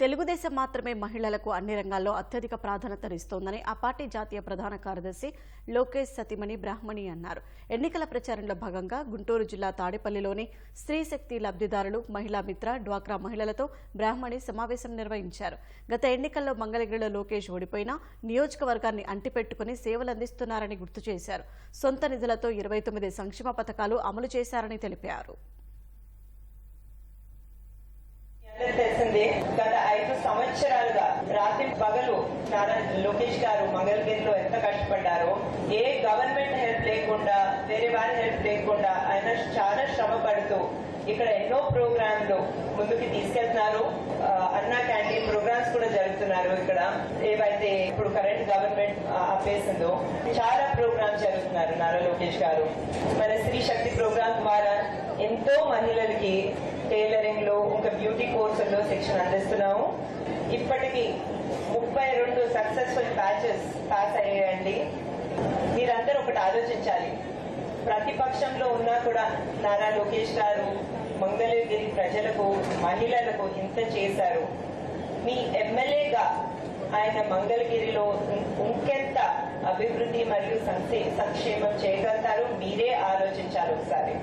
తెలుగుదేశం మాత్రమే మహిళలకు అన్ని రంగాల్లో అత్యధిక ప్రాధాన్యతనిస్తోందని ఆ పార్టీ జాతీయ ప్రధాన కార్యదర్శి లోకేష్ సతిమణి బ్రాహ్మణి అన్నారు. ఎన్నికల ప్రచారంలో భాగంగా గుంటూరు జిల్లా తాడేపల్లిలోని స్త్రీ శక్తి లబ్ధిదారులు మహిళా మిత్ర డ్వాక్రా మహిళలతో బ్రాహ్మణి సమావేశం నిర్వహించారు. గత ఎన్నికల్లో మంగళగిరిలో లోకేష్ ఓడిపోయినా నియోజకవర్గాన్ని అంటిపెట్టుకుని సేవలు అందిస్తున్నారని గుర్తు చేశారు. సొంత నిధులతో ఇరవై తొమ్మిది సంక్షేమ పథకాలు అమలు చేశారని తెలిపారు. సంవత్సరాలుగా రాత్రి పగలు నారా లోకేష్ గారు మంగళగిరిలో ఎంత కష్టపడ్డారో ఏ గవర్నమెంట్ హెల్ప్ లేకుండా వేరే వారి హెల్ప్ లేకుండా ఆయన చాలా శ్రమ పడుతూ ఇక్కడ ఎన్నో ప్రోగ్రాంలు ముందుకు తీసుకెళ్తున్నారు. అన్నా క్యాంటీన్ ప్రోగ్రామ్స్ కూడా జరుగుతున్నారు ఇక్కడ. ఏవైతే ఇప్పుడు కరెంట్ గవర్నమెంట్ ఆపేసిందో చాలా ప్రోగ్రామ్స్ జరుగుతున్నారు నారా లోకేష్ గారు. మన స్త్రీ శక్తి ప్రోగ్రామ్ ద్వారా ఎంతో మహిళలకి బ్యూటీ కోర్సుల్లో శిక్షణ అందిస్తున్నాము. ఇప్పటికి ముప్పై రెండు సక్సెస్ఫుల్ బ్యాచెస్ పాస్ అయ్యాయండి. మీరందరూ ఒకటి ఆలోచించాలి. ప్రతిపక్షంలో ఉన్నా కూడా నారా లోకేష్ గారు మంగళగిరి ప్రజలకు మహిళలకు ఇంత చేశారు. మీ ఎమ్మెల్యేగా ఆయన మంగళగిరిలో ఇంకెంత అభివృద్ధి మరియు సంక్షేమం చేయగలుగుతారు మీరే ఆలోచించాలి ఒకసారి.